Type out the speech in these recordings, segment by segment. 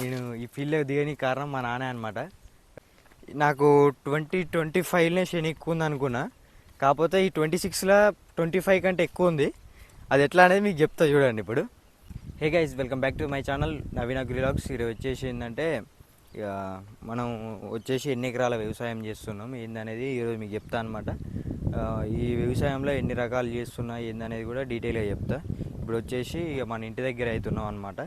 నేను ఈ ఫీల్డ్లో దిగని కారణం మా నాన్న అనమాట నాకు ట్వంటీ ట్వంటీ ఫైవ్నే శని ఎక్కువ ఉంది అనుకున్నా. కాకపోతే ఈ ట్వంటీ సిక్స్లో ట్వంటీ ఫైవ్ కంటే ఎక్కువ ఉంది. అది ఎట్లా అనేది మీకు చెప్తా చూడండి ఇప్పుడు. Hey guys welcome back to my channel Naveena గ్రిలాగ్స్ ఇది వచ్చేసి ఏంటంటే ఇక మనం వచ్చేసి ఎన్ని ఎకరాల వ్యవసాయం చేస్తున్నాం ఏందనేది ఈరోజు మీకు చెప్తా అనమాట ఈ వ్యవసాయంలో ఎన్ని రకాలు చేస్తున్నా ఏందనేది కూడా డీటెయిల్గా చెప్తా. ఇప్పుడు వచ్చేసి ఇక మన ఇంటి దగ్గర అవుతున్నాం అనమాట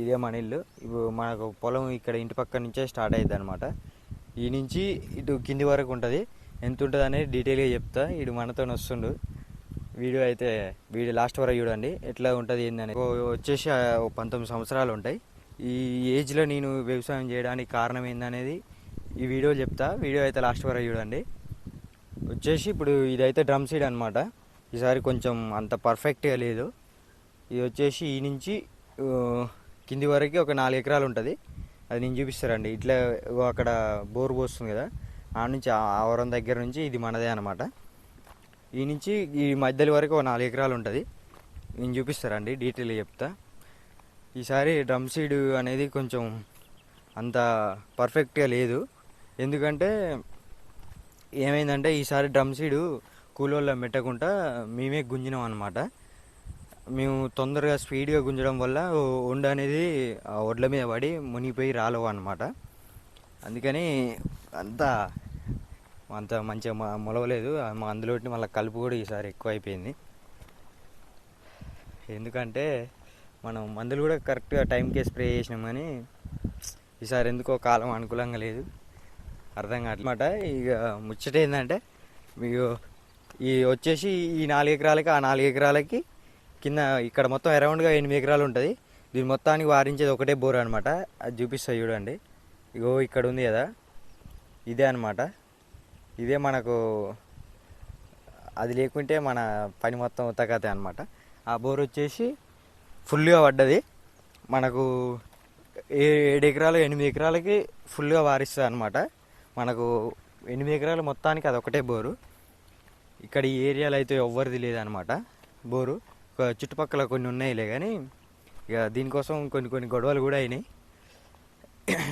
ఇదే మన ఇల్లు. ఇప్పుడు మనకు పొలం ఇక్కడ ఇంటి పక్క నుంచే స్టార్ట్ అయ్యింది అనమాట ఈ నుంచి ఇటు కింది వరకు ఉంటుంది. ఎంత ఉంటుంది అనేది డీటెయిల్గా చెప్తా. ఇటు మనతో వస్తుండు. వీడియో అయితే వీడియో లాస్ట్ వరకు చూడండి. ఎట్లా ఉంటుంది ఏందని వచ్చేసి పంతొమ్మిది సంవత్సరాలు ఉంటాయి. ఈ ఏజ్లో నేను వ్యవసాయం చేయడానికి కారణం ఏందనేది ఈ వీడియో చెప్తా. వీడియో అయితే లాస్ట్ వరకు చూడండి. వచ్చేసి ఇప్పుడు ఇదైతే డ్రమ్ సీడ్ అనమాట ఈసారి కొంచెం అంత పర్ఫెక్ట్గా లేదు. ఇది వచ్చేసి ఈ నుంచి కింది వరకు ఒక నాలుగు ఎకరాలు ఉంటుంది. అది నేను చూపిస్తారండి ఇట్లా అక్కడ బోర్ పోస్తుంది కదా ఆ నుంచి ఆవరం దగ్గర నుంచి ఇది మనదే అనమాట ఈ నుంచి ఈ మధ్యలో వరకు ఒక నాలుగు ఎకరాలు ఉంటుంది. నేను చూపిస్తారండి డీటెయిల్గా చెప్తా. ఈసారి డ్రమ్ సీడ్ అనేది కొంచెం అంత పర్ఫెక్ట్గా లేదు. ఎందుకంటే ఏమైందంటే ఈసారి డ్రమ్ సీడు కూలోళ్ళ పెట్టకుండా మేమే గుంజినాం అనమాట మేము తొందరగా స్పీడ్గా గుంజడం వల్ల వండ అనేది ఆ వడ్ల మీద పడి మునిగిపోయి రాలవు అనమాట అందుకని అంతా అంత మంచిగా మొలవలేదు. మా అందులో మళ్ళీ కలుపు కూడా ఈసారి ఎక్కువ అయిపోయింది ఎందుకంటే మనం మందులు కూడా కరెక్ట్గా టైంకే స్ప్రే చేసినాం కానీ ఈసారి ఎందుకో కాలం అనుకూలంగా లేదు. అర్థం కావట్మాట ఇక ముచ్చట ఏంటంటే మీకు ఈ వచ్చేసి ఈ నాలుగు ఎకరాలకి ఆ నాలుగు ఎకరాలకి కింద ఇక్కడ మొత్తం అరౌండ్గా ఎనిమిది ఎకరాలు ఉంటుంది. దీని మొత్తానికి వారించేది ఒకటే బోర్ అనమాట అది చూపిస్తా చూడండి. ఇగో ఇక్కడ ఉంది కదా. ఇదే అనమాట ఇదే మనకు అది లేకుంటే మన పని మొత్తం ఉతకతే అనమాట ఆ బోర్ వచ్చేసి ఫుల్గా పడ్డది. మనకు ఏ- ఏడు ఎకరాలు ఎనిమిది ఎకరాలకి ఫుల్గా వారిస్తుంది అనమాట మనకు ఎనిమిది ఎకరాలు మొత్తానికి అది ఒకటే బోరు. ఇక్కడ ఈ ఏరియాలో అయితే ఎవ్వరిది లేదనమాట బోరు. చుట్టుపక్కల కొన్ని ఉన్నాయిలే కానీ ఇక దీనికోసం కొన్ని కొన్ని గొడవలు కూడా అయినాయి.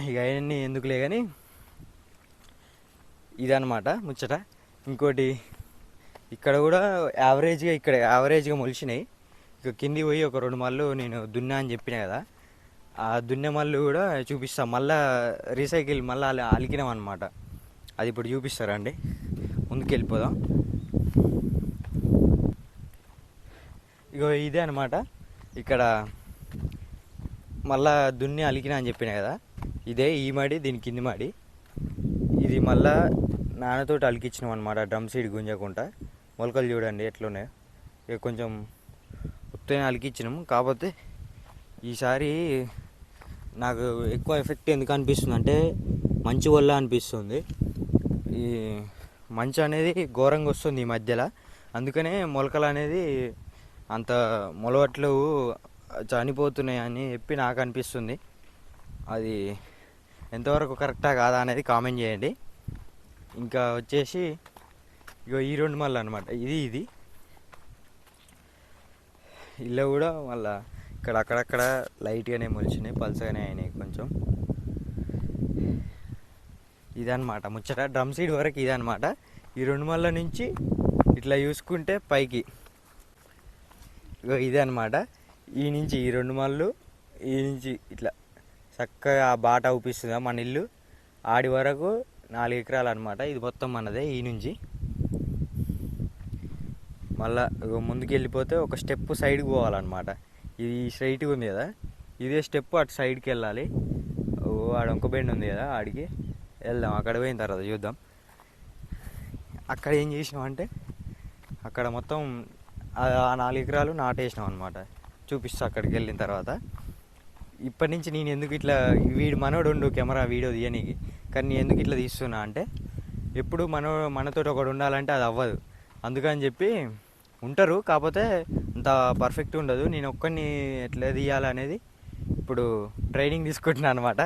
ఇక అవన్నీ ఎందుకులే కానీ ఇదనమాట ముచ్చట. ఇంకోటి ఇక్కడ కూడా యావరేజ్గా ఇక్కడ యావరేజ్గా మొలిచినాయి. ఇక కింది పోయి ఒక రెండు మళ్ళు నేను దున్నా అని చెప్పిన కదా ఆ దున్నె మళ్ళు కూడా చూపిస్తాం. మళ్ళా రీసైకిల్ మళ్ళీ అలా అలికినాం అనమాట అది ఇప్పుడు చూపిస్తారండి ముందుకు వెళ్ళిపోదాం ఇగో ఇదే అనమాట ఇక్కడ మళ్ళా దున్ని అలికినా అని చెప్పిన కదా? ఇదే ఈ మడి దీని కింది మడి. ఇది మళ్ళా నాన్నతోటి అలికిచ్చినాం అనమాట డ్రమ్ సీడ్ గుంజకుండా మొలకలు చూడండి ఎట్లున్నాయో. ఇక కొంచెం ఉత్తైన అలికిచ్చినాము కాకపోతే ఈసారి నాకు ఎక్కువ ఎఫెక్ట్ ఎందుకు అనిపిస్తుంది అంటే మంచు వల్ల అనిపిస్తుంది. ఈ మంచు అనేది ఘోరంగా వస్తుంది ఈ మధ్యలో. అందుకనే మొలకలు అనేది అంత మొలవట్లు చనిపోతున్నాయి అని చెప్పి నాకు అనిపిస్తుంది. అది ఎంతవరకు కరెక్టా కాదా అనేది కామెంట్ చేయండి. ఇంకా వచ్చేసి ఇగో ఈ రెండు మళ్ళీ అనమాట ఇది ఇది. ఇల్లు కూడా మళ్ళా ఇక్కడ అక్కడక్కడ లైట్గానే మొలిచినాయి పల్సగానే అయినాయి కొంచెం. ఇదనమాట ముచ్చట డ్రమ్ సీడ్ వరకు ఇదనమాట ఈ రెండు మళ్ళ నుంచి ఇట్లా చూసుకుంటే పైకి ఇదే అనమాట ఈ నుంచి ఈ రెండు మళ్ళు ఈ నుంచి ఇట్లా చక్కగా ఆ బాట అవుపిస్తుందా మన ఇల్లు. ఆడి వరకు నాలుగు ఎకరాలు అనమాట ఇది మొత్తం మనదే ఈ నుంచి. మళ్ళా ముందుకు వెళ్ళిపోతే ఒక స్టెప్ సైడ్కి పోవాలన్నమాట. ఇది స్ట్రైట్గా ఉంది కదా. ఇదే స్టెప్ అటు సైడ్కి వెళ్ళాలి. ఓ ఆడ ఇంకో బెండ్ ఉంది కదా ఆడికి. వెళ్దాం అక్కడ పోయిన తర్వాత చూద్దాం. అక్కడ ఏం చేసినాం అంటే అక్కడ మొత్తం ఆ నాలుగు ఎకరాలు నాటేసినాం అనమాట చూపిస్తా అక్కడికి వెళ్ళిన తర్వాత. ఇప్పటి నుంచి నేను ఎందుకు ఇట్లా వీడు మనోడు ఉండు కెమెరా వీడియో తీయనీకి. కానీ నేను ఎందుకు ఇట్లా తీస్తున్నా అంటే ఎప్పుడు మన మనతోటి ఒకడు ఉండాలంటే అది అవ్వదు. అందుకని చెప్పి ఉంటారు కాకపోతే అంత పర్ఫెక్ట్ ఉండదు. నేను ఒక్కడిని ఎట్లా తీయాలనేది ఇప్పుడు ట్రైనింగ్ తీసుకుంటున్నాను అనమాట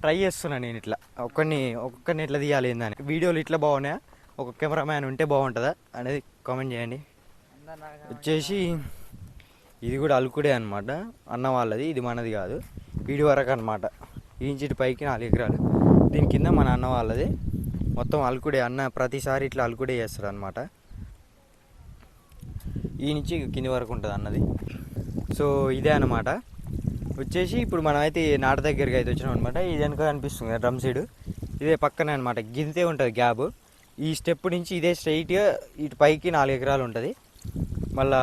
ట్రై చేస్తున్నా నేను ఇట్లా. ఒక్కడిని ఒక్కడిని ఎట్లా తీయాలి ఏందని. వీడియోలు ఇట్లా బాగున్నాయా? ఒక కెమెరామ్యాన్ ఉంటే బాగుంటుందా? అనేది కామెంట్ చేయండి. వచ్చేసి ఇది కూడా అలుకుడే అనమాట అన్న వాళ్ళది ఇది మనది కాదు. వీడి వరకు అనమాట ఈంచిటి పైకి నాలుగు ఎకరాలు. దీని కింద మన అన్న వాళ్ళది. మొత్తం అలుకుడే అన్న ప్రతిసారి ఇట్లా అలుకుడే చేస్తారు అనమాట ఈ నుంచి కింది వరకు ఉంటుంది అన్నది. సో ఇదే అనమాట వచ్చేసి ఇప్పుడు మనం అయితే నాట దగ్గరికి అయితే వచ్చినాం అనమాట ఇది వెనుక కనిపిస్తుంది డ్రమ్ సీడ్. ఇదే పక్కనే అనమాట గింతే ఉంటుంది గ్యాబ్. ఈ స్టెప్ నుంచి ఇదే స్ట్రైట్గా ఇటు పైకి నాలుగు ఎకరాలు ఉంటుంది. మళ్ళా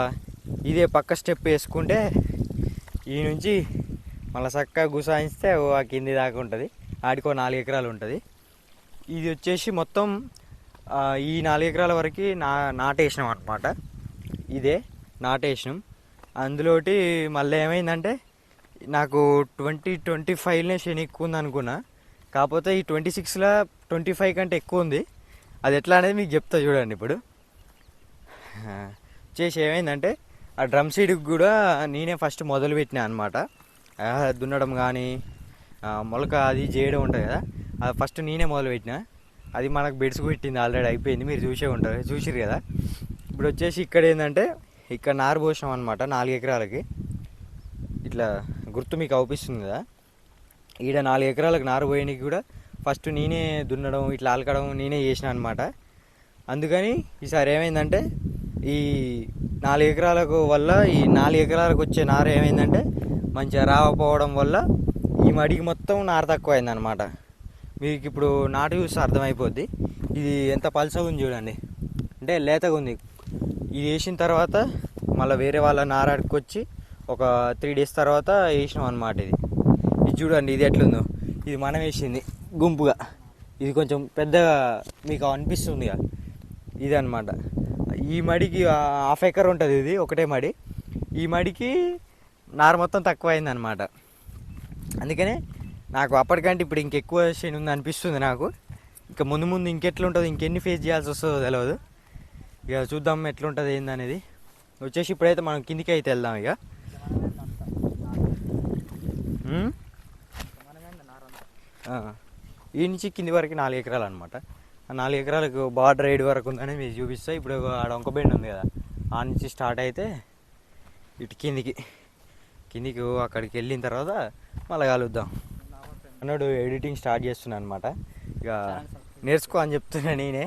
ఇదే పక్క స్టెప్ వేసుకుంటే ఈ నుంచి మళ్ళీ చక్కగా గుసాయిస్తే ఓ ఆ కింది దాకా ఉంటుంది. ఆడికో నాలుగు ఎకరాలు ఉంటుంది. ఇది వచ్చేసి మొత్తం ఈ నాలుగు ఎకరాల వరకు నా నాటేసినాం అనమాట ఇదే నాటేసినాం. అందులోటి మళ్ళీ ఏమైందంటే నాకు ట్వంటీ ట్వంటీ ఫైవ్నే శని ఎక్కువ ఉంది అనుకున్నా. కాకపోతే ఈ ట్వంటీ సిక్స్లో ట్వంటీ ఫైవ్ కంటే ఎక్కువ ఉంది. అది ఎట్లా అనేది మీకు చెప్తా చూడండి ఇప్పుడు. చేసి ఏమైందంటే ఆ డ్రమ్ సీడ్కి కూడా నేనే ఫస్ట్ మొదలు పెట్టినా అనమాట దున్నడం కానీ మొలక అది చేయడం ఉంటుంది కదా అది ఫస్ట్ నేనే మొదలు పెట్టినా. అది మనకు బెడ్స్ పెట్టింది ఆల్రెడీ అయిపోయింది మీరు చూసే ఉంటారు చూసిరు కదా. ఇప్పుడు వచ్చేసి ఇక్కడ ఏంటంటే ఇక్కడ నారు పోసాం అనమాట నాలుగు ఎకరాలకి. ఇట్లా గుర్తు మీకు అవుపిస్తుంది కదా. ఈడ నాలుగు ఎకరాలకు నారు పోయడానికి కూడా ఫస్ట్ నేనే దున్నడం ఇట్లా అలకడం నేనే చేసిన అనమాట అందుకని ఈసారి ఏమైందంటే ఈ నాలుగు ఎకరాలకు వల్ల ఈ నాలుగు ఎకరాలకు వచ్చే నారు ఏమైందంటే మంచిగా రాకపోవడం వల్ల ఈ మడికి మొత్తం నార తక్కువ అయిందనమాట మీకు ఇప్పుడు నాటు చూస్తే అర్థమైపోద్ది. ఇది ఎంత పల్సగా ఉంది చూడండి. అంటే లేతగా ఉంది. ఇది వేసిన తర్వాత మళ్ళీ వేరే వాళ్ళ నార అడుక్కొచ్చి ఒక త్రీ డేస్ తర్వాత వేసినాం అనమాట ఇది. ఇది చూడండి ఇది ఎట్లుందో. ఇది మనం వేసింది గుంపుగా. ఇది కొంచెం పెద్దగా మీకు అనిపిస్తుంది ఇది అనమాట ఈ మడికి హాఫ్ ఎకర్ ఉంటుంది ఇది ఒకటే మడి. ఈ మడికి నార మొత్తం తక్కువ అయిందనమాట అందుకనే నాకు అప్పటికంటే ఇప్పుడు ఇంకెక్కువ శని ఉంది అనిపిస్తుంది నాకు. ఇంకా ముందు ముందు ఇంకెట్లుంటుంది ఇంకెన్ని ఫేస్ చేయాల్సి వస్తుందో తెలియదు ఇక చూద్దాం ఎట్లుంటుంది ఏందనేది. వచ్చేసి ఇప్పుడైతే మనం కిందికి అయితే వెళ్దాం ఇక. ఈ నుంచి కింది వరకు నాలుగు ఎకరాలు అనమాట నాలుగు ఎకరాలకు బార్డర్ ఏడు వరకు ఉందని మీకు చూపిస్తా. ఇప్పుడు ఆడ వంకబెండి ఉంది కదా ఆ నుంచి స్టార్ట్ అయితే ఇటు కిందికి కిందికి అక్కడికి వెళ్ళిన తర్వాత మళ్ళీ కలుద్దాం. అన్నాడు ఎడిటింగ్ స్టార్ట్ చేస్తున్నా అనమాట ఇక నేర్చుకో అని చెప్తున్నా నేనే.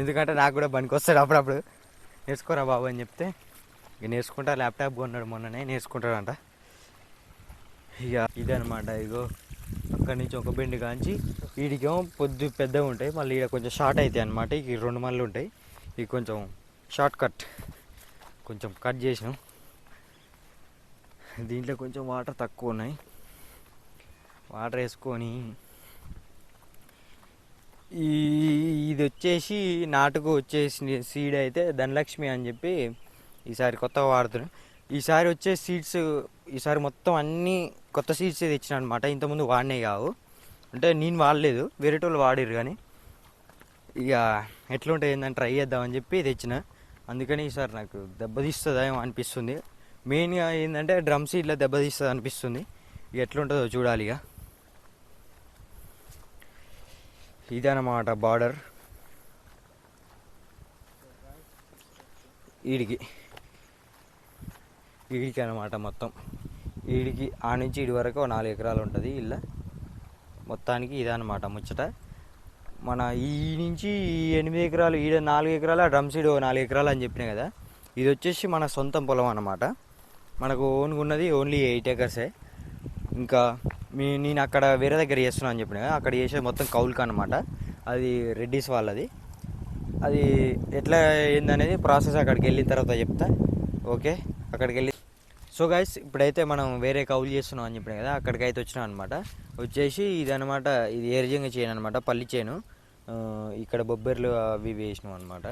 ఎందుకంటే నాకు కూడా పనికి వస్తాడు అప్పుడప్పుడు. నేర్చుకోరా బాబు అని చెప్తే ఇక నేర్చుకుంటా ల్యాప్టాప్ కొన్నాడు మొన్ననే నేర్చుకుంటాడంట. ఇక ఇదనమాట ఇగో. అక్కడి నుంచి ఒక బెండి కాంచి వీడికేమో పొద్దు పెద్దగా ఉంటాయి. మళ్ళీ ఈడ కొంచెం షార్ట్ అవుతాయి అనమాట ఇక రెండు మళ్ళీ ఉంటాయి. ఇవి కొంచెం షార్ట్ కట్ కొంచెం కట్ చేసినాం. దీంట్లో కొంచెం వాటర్ తక్కువ ఉన్నాయి. వాటర్ వేసుకొని ఈ ఇది వచ్చేసి నాటుకు వచ్చేసి సీడ్ అయితే ధనలక్ష్మి అని చెప్పి ఈసారి కొత్తగా వాడుతున్నాం ఈసారి వచ్చే సీడ్స్ ఈసారి మొత్తం అన్నీ కొత్త సీడ్స్ తెచ్చిన అనమాట ఇంతకుముందు వాడినే కావు. అంటే నేను వాడలేదు. వేరే వాళ్ళు వాడిరు కానీ ఇక ఎట్లుంటుంది ఏందని ట్రై చేద్దామని చెప్పి తెచ్చిన. అందుకని ఈసారి నాకు దెబ్బతీస్తుందేమో అనిపిస్తుంది. మెయిన్గా ఏంటంటే డ్రమ్ సీడ్లో దెబ్బతీస్తుంది అనిపిస్తుంది. ఇక ఎట్లుంటుందో చూడాలి ఇక. ఇదన్నమాట బార్డర్. వీడికి ఈడికి అనమాట మొత్తం. ఈడికి ఆ నుంచి ఇడి వరకు ఓ నాలుగు ఎకరాలు ఉంటుంది ఇల్లు మొత్తానికి ఇదనమాట ముచ్చట. మన ఈ నుంచి ఈ ఎనిమిది ఎకరాలు ఈడ నాలుగు ఎకరాలు ఆ డ్రమ్ సీడ్ ఓ నాలుగు ఎకరాలు అని చెప్పినా కదా ఇది వచ్చేసి మన సొంతం పొలం అనమాట మనకు ఓన్గా ఉన్నది ఓన్లీ ఎయిట్ ఎకర్సే. ఇంకా మీ నేను అక్కడ వేరే దగ్గర చేస్తున్నాను అని చెప్పిన కదా అక్కడ చేసేది మొత్తం కౌలుక అనమాట అది రెడ్డిస్ వాళ్ళది. అది ఎట్లా ఏందనేది ప్రాసెస్ అక్కడికి వెళ్ళిన తర్వాత చెప్తా. ఓకే? అక్కడికి వెళ్ళి సో గైస్ ఇప్పుడైతే మనం వేరే కౌలు చేస్తున్నాం అని చెప్పిన కదా అక్కడికి అయితే వచ్చినాం అనమాట వచ్చేసి ఇది అనమాట ఇది ఏరిజంగా చేయను అనమాట పల్లి చేను. ఇక్కడ బొబ్బెర్లు అవి వేసినాం అనమాట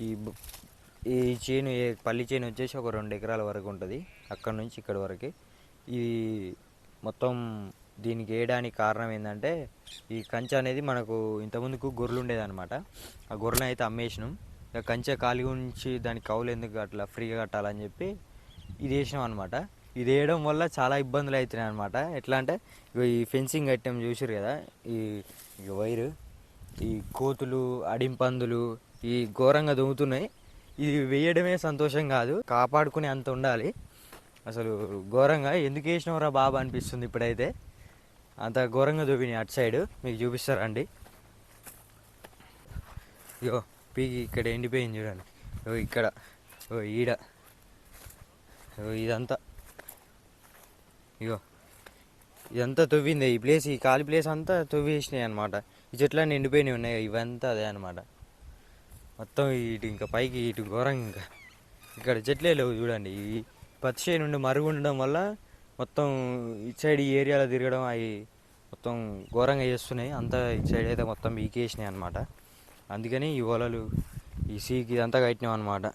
ఈ బొ- ఈ చేను పల్లి చేను వచ్చేసి ఒక రెండు ఎకరాల వరకు ఉంటుంది అక్కడ నుంచి ఇక్కడ వరకు. ఇది మొత్తం దీనికి వేయడానికి కారణం ఏంటంటే ఈ కంచె అనేది మనకు ఇంతకుముందుకు గొర్రెలు ఉండేదన్నమాట ఆ గొర్రెలను అయితే అమ్మేసినాం. ఇక కంచె ఖాళీ ఉంచి దానికి కౌలు ఎందుకు అట్లా ఫ్రీగా కట్టాలని చెప్పి ఇది వేసినాం అనమాట ఇది వేయడం వల్ల చాలా ఇబ్బందులు అవుతున్నాయి అనమాట ఎట్లా అంటే ఇగో ఈ ఫెన్సింగ్ ఐటమ్ చూసారు కదా ఈ వైరు ఈ కోతులు అడింపందులు ఈ ఘోరంగా దొంగతున్నాయి. ఇది వేయడమే సంతోషం కాదు కాపాడుకునే అంత ఉండాలి. అసలు ఘోరంగా ఎందుకు వేసినవరా బాబా అనిపిస్తుంది ఇప్పుడైతే. అంత ఘోరంగా చూపినాయి అటు సైడ్. మీకు చూపిస్తారండి ఇగో పీకి ఇక్కడ ఎండిపోయింది చూడండి. ఇక్కడ ఓ ఈడ. ఇదంతా. ఇగో ఇదంతా తవ్వింది. ఈ ప్లేస్ ఈ ఖాళీ ప్లేస్ అంతా తవ్వేసినాయి అనమాట ఈ చెట్లన్నీ ఎండిపోయినాయి ఉన్నాయి. ఇవంతా అదే అనమాట మొత్తం ఇటు ఇంకా పైకి ఇటు ఘోరంగా ఇంకా. ఇక్కడ చెట్లే లేవు చూడండి. ఈ పచ్చి చేయి నుండి మరుగు ఉండడం వల్ల మొత్తం ఇటు సైడ్ ఈ ఏరియాలో తిరగడం అవి మొత్తం ఘోరంగా చేస్తున్నాయి. అంతా ఇటు సైడ్ అయితే మొత్తం బీకేసినాయి అనమాట అందుకని ఈ వలలు ఈ సీకి ఇదంతా కట్టినాం అనమాట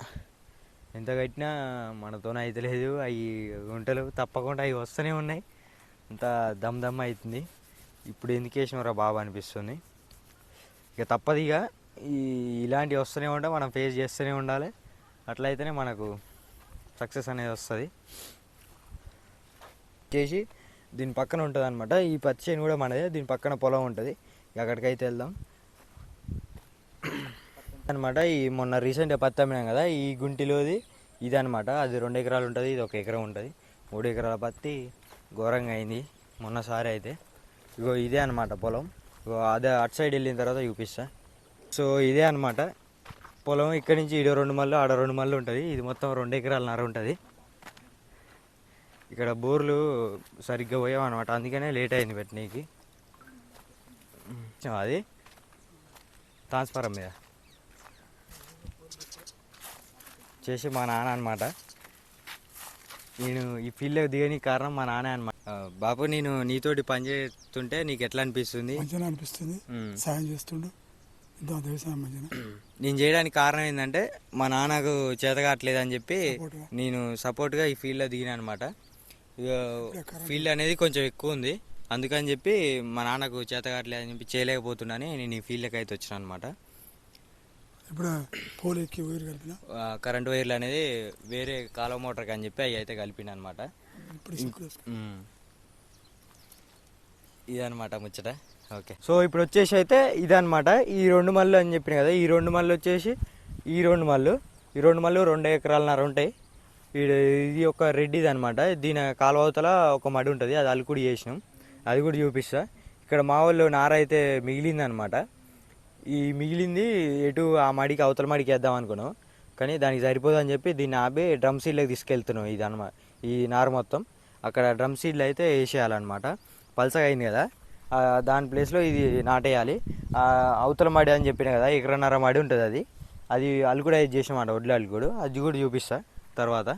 ఎంత కట్టినా మనతోనే అవుతలేదు అవి గుంటలు తప్పకుండా అవి వస్తూనే ఉన్నాయి. అంత దమ్ దమ్ అవుతుంది. ఇప్పుడు ఎందుకు వేసినవరా బాబా అనిపిస్తుంది. ఇక తప్పదు ఇక. ఈ ఇలాంటివి వస్తూనే ఉంటాయి మనం ఫేస్ చేస్తూనే ఉండాలి. అట్లయితేనే మనకు సక్సెస్ అనేది వస్తుంది. చేసి దీని పక్కన ఉంటుంది అనమాట ఈ పచ్చి కూడా మనదే. దీని పక్కన పొలం ఉంటుంది. ఇక అక్కడికైతే వెళ్దాం. అనమాట ఈ మొన్న రీసెంట్గా పత్తి అమ్మినాం కదా ఈ గుంటిలోది ఇది అనమాట అది రెండు ఎకరాలు ఉంటుంది ఇది ఒక ఎకరం ఉంటుంది. మూడు ఎకరాల పత్తి ఘోరంగా అయింది మొన్నసారి అయితే. ఇగో ఇదే అనమాట పొలం. ఇగో అదే అటు సైడ్ వెళ్ళిన తర్వాత చూపిస్తా. సో ఇదే అనమాట పొలం. ఇక్కడి నుంచి ఇడో రెండు మళ్ళు ఆడ రెండు మళ్ళు ఉంటుంది. ఇది మొత్తం రెండు ఎకరాల నర ఉంటుంది. ఇక్కడ బోర్లు సరిగ్గా పోయాం అనమాట అందుకనే లేట్ అయింది పెట్టనీకి. అది ట్రాన్స్ఫారం మీద. చేసి మా నాన్న అనమాట నేను ఈ ఫీల్డ్లో దిగడానికి కారణం మా నాన్న అనమాట బాబు నేను నీతోటి పని చేస్తుంటే నీకు ఎట్లా అనిపిస్తుంది? మంచిగా అనిపిస్తుంది. సాయం చేస్తుండు. నేను చేయడానికి కారణం ఏంటంటే మా నాన్నకు చేత కావట్లేదు అని చెప్పి. నేను సపోర్ట్గా ఈ ఫీల్డ్లో దిగిన అనమాట ఫీల్డ్ అనేది కొంచెం ఎక్కువ ఉంది. అందుకని చెప్పి మా నాన్నకు చేత కావట్లేదు అని చెప్పి చేయలేకపోతున్నాని నేను ఈ ఫీల్డ్కి అయితే వచ్చిన అనమాట ఇప్పుడు పోలు ఎక్కి ఊరు కలిపిన కరెంట్ వైర్లు అనేది వేరే కాలువ మోటార్కి అని చెప్పి అవి అయితే కలిపిన అనమాట. ఇదనమాట ముచ్చట. ఓకే. సో ఇప్పుడు వచ్చేసి అయితే ఇదనమాట. ఈ రెండు మళ్ళు అని చెప్పిన కదా ఈ రెండు మళ్ళు వచ్చేసి ఈ రెండు మళ్ళు ఈ రెండు మళ్ళు రెండు ఎకరాలన్నర ఉంటాయి. ఈడ ఇది ఒక రెడ్డిది అనమాట దీని కాలువ అవతల ఒక మడి ఉంటుంది అది అల్లుకుడి చేసినాం. అది కూడా చూపిస్తా. ఇక్కడ మా వాళ్ళు నార అయితే మిగిలింది అనమాట ఈ మిగిలింది ఎటు ఆ మడికి అవతల మడికి వేద్దాం అనుకున్నాం. కానీ దానికి సరిపోదని చెప్పి దీన్ని ఆపి డ్రమ్ సీడ్లోకి తీసుకెళ్తున్నాం ఇది అనమాట ఈ నార మొత్తం. అక్కడ డ్రమ్ సీడ్లు అయితే వేసేయాలన్నమాట. పల్సగా అయింది కదా. దాని ప్లేస్లో ఇది నాటేయాలి. అవతల మడి అని చెప్పిన కదా ఎకరన్నర మడి ఉంటుంది అది. అది అల్లుకుడు అయితే చేసామాట వడ్ల అల్లుకుడు అది కూడా చూపిస్తా తర్వాత.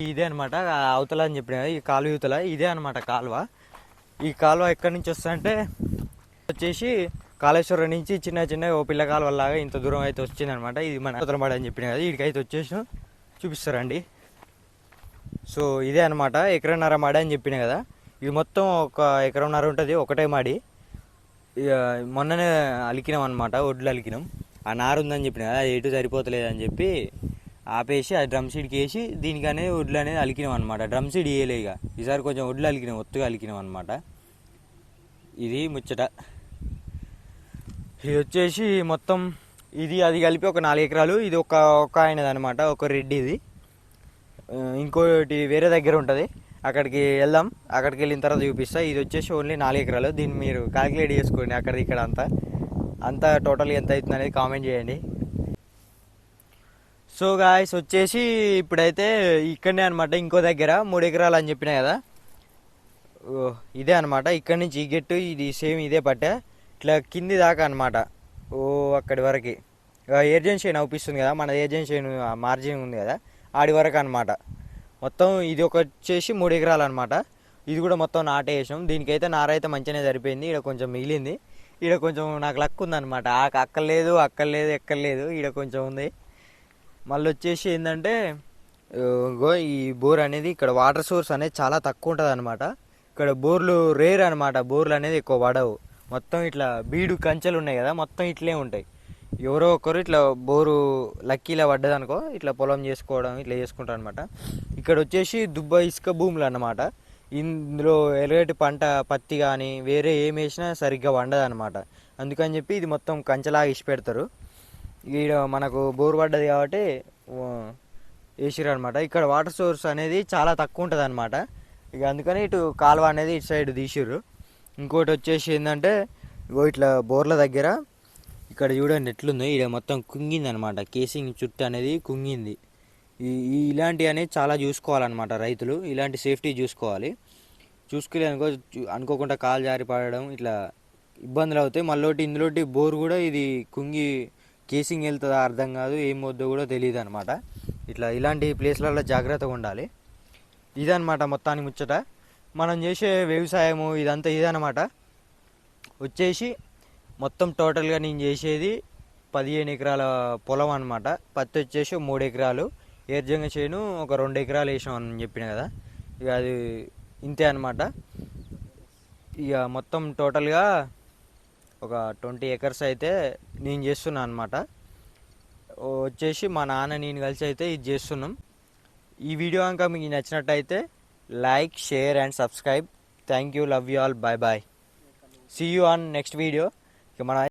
ఇదే అనమాట అవతల అని చెప్పిన కదా ఈ కాలువ యువతల ఇదే అనమాట కాలువ. ఈ కాలువ ఎక్కడి నుంచి వస్తా అంటే వచ్చేసి కాళేశ్వరం నుంచి చిన్న చిన్న ఓ పిల్ల వల్లగా ఇంత దూరం అయితే వచ్చిందనమాట. ఇది మన అవతల అని చెప్పిన కదా ఇక్కడికైతే వచ్చేసాం చూపిస్తారండి సో ఇదే అనమాట ఎకరన్నర మడి అని చెప్పిన కదా. ఇది మొత్తం ఒక ఎకరన్నర ఉంటుంది ఒకటే మడి. ఇక మొన్ననే అలికినాం అనమాట ఒడ్లు అలికినాం. ఆ నారు ఉందని చెప్పిన కదా అది ఎటు సరిపోతలేదు అని చెప్పి ఆపేసి ఆ డ్రమ్ సీడ్కి వేసి దీనికనే ఒడ్లు అనేది అలికినాం అనమాట. డ్రమ్ సీడ్ వేయలే ఇక. ఈసారి కొంచెం ఒడ్లు అలికినాం ఒత్తుగా అలికినాం అనమాట. ఇది ముచ్చట. ఇది వచ్చేసి మొత్తం ఇది అది కలిపి ఒక నాలుగు ఎకరాలు. ఇది ఒక ఒక ఆయనది అనమాట ఒక రెడ్డిది ఇంకోటి వేరే దగ్గర ఉంటుంది. అక్కడికి వెళ్దాం. అక్కడికి వెళ్ళిన తర్వాత చూపిస్తా. ఇది వచ్చేసి ఓన్లీ నాలుగు ఎకరాలు. దీన్ని మీరు క్యాలిక్యులేట్ చేసుకోండి అక్కడ ఇక్కడ అంతా. అంతా టోటల్ ఎంత అవుతుంది అనేది కామెంట్ చేయండి. సో గాయస్ వచ్చేసి ఇప్పుడైతే ఇక్కడనే అనమాట ఇంకో దగ్గర మూడు ఎకరాలు అని చెప్పినా కదా. ఓ, ఇదే అనమాట ఇక్కడ నుంచి ఈ గెట్టు ఇది సేమ్ ఇదే పట్టే. ఇట్లా కింది దాకా అనమాట ఓ అక్కడి వరకు. ఏజెన్సీ అవుపిస్తుంది కదా మన ఏజెన్సీ మార్జిన్ ఉంది కదా ఆడి వరకు అనమాట మొత్తం ఇది ఒక వచ్చేసి మూడు ఎకరాలు అనమాట ఇది కూడా మొత్తం నాటే వేసాం దీనికైతే నారైతే మంచిగానే సరిపోయింది. ఇక్కడ కొంచెం మిగిలింది. ఇక్కడ కొంచెం నాకు లక్ ఉందనమాట ఆ అక్కర్లేదు అక్కర్లేదు ఎక్కర్లేదు. ఇక్కడ కొంచెం ఉంది. మళ్ళీ వచ్చేసి ఏంటంటే ఈ బోర్ అనేది ఇక్కడ వాటర్ సోర్స్ అనేది చాలా తక్కువ ఉంటుంది అనమాట ఇక్కడ బోర్లు రేర్ అనమాట బోర్లు అనేది ఎక్కువ పడవు. మొత్తం ఇట్లా బీడు కంచెలు ఉన్నాయి కదా మొత్తం ఇట్లే ఉంటాయి. ఎవరో ఒకరు ఇట్లా బోరు లక్కీలా పడ్డదనుకో ఇట్లా పొలం చేసుకోవడం ఇట్లా చేసుకుంటారు అనమాట ఇక్కడ వచ్చేసి దుబ్బ ఇసుక భూములు అన్నమాట. ఇందులో ఎలగటి పంట పత్తి కానీ వేరే ఏం వేసినా సరిగ్గా వండదు అనమాట అందుకని చెప్పి ఇది మొత్తం కంచెలాగా ఇచ్చి పెడతారు. ఈడ మనకు బోరు పడ్డది కాబట్టి వేసిరు అనమాట ఇక్కడ వాటర్ సోర్స్ అనేది చాలా తక్కువ ఉంటుంది అనమాట ఇక అందుకని ఇటు కాలువ అనేది ఇటు సైడ్ తీసిర్రు. ఇంకోటి వచ్చేసి ఏంటంటే ఇగో ఇట్లా బోర్ల దగ్గర ఇక్కడ చూడండి ఎట్లుందో ఇక్కడ మొత్తం కుంగింది అనమాట కేసింగ్ చుట్టూ అనేది కుంగింది. ఈ ఇలాంటివి అనేది చాలా చూసుకోవాలన్నమాట రైతులు. ఇలాంటి సేఫ్టీ చూసుకోవాలి. చూసుకుని అనుకో అనుకోకుండా కాలు జారి పడడం ఇట్లా ఇబ్బందులు అవుతాయి. మళ్ళీ ఇందులోటి బోర్ కూడా ఇది కుంగి కేసింగ్ వెళ్తుందా అర్థం కాదు ఏం వద్దో కూడా తెలియదు అనమాట ఇట్లా ఇలాంటి ప్లేస్లలో జాగ్రత్తగా ఉండాలి. ఇదనమాట మొత్తానికి ముచ్చట. మనం చేసే వ్యవసాయము ఇదంతా ఇదనమాట వచ్చేసి మొత్తం టోటల్గా నేను చేసేది పదిహేను ఎకరాల పొలం అనమాట పత్తి వచ్చేసి మూడు ఎకరాలు. ఏర్జంగ చేను ఒక రెండు ఎకరాలు వేసాం అని చెప్పిన కదా. ఇక అది ఇంతే అనమాట ఇక మొత్తం టోటల్గా ఒక ట్వంటీ ఎకర్స్ అయితే నేను చేస్తున్నాను అనమాట వచ్చేసి మా నాన్న నేను కలిసి అయితే ఇది చేస్తున్నాం. ఈ వీడియో కనుక మీకు నచ్చినట్టయితే like share and subscribe. Thank you. Love you all. Bye bye see you on next video.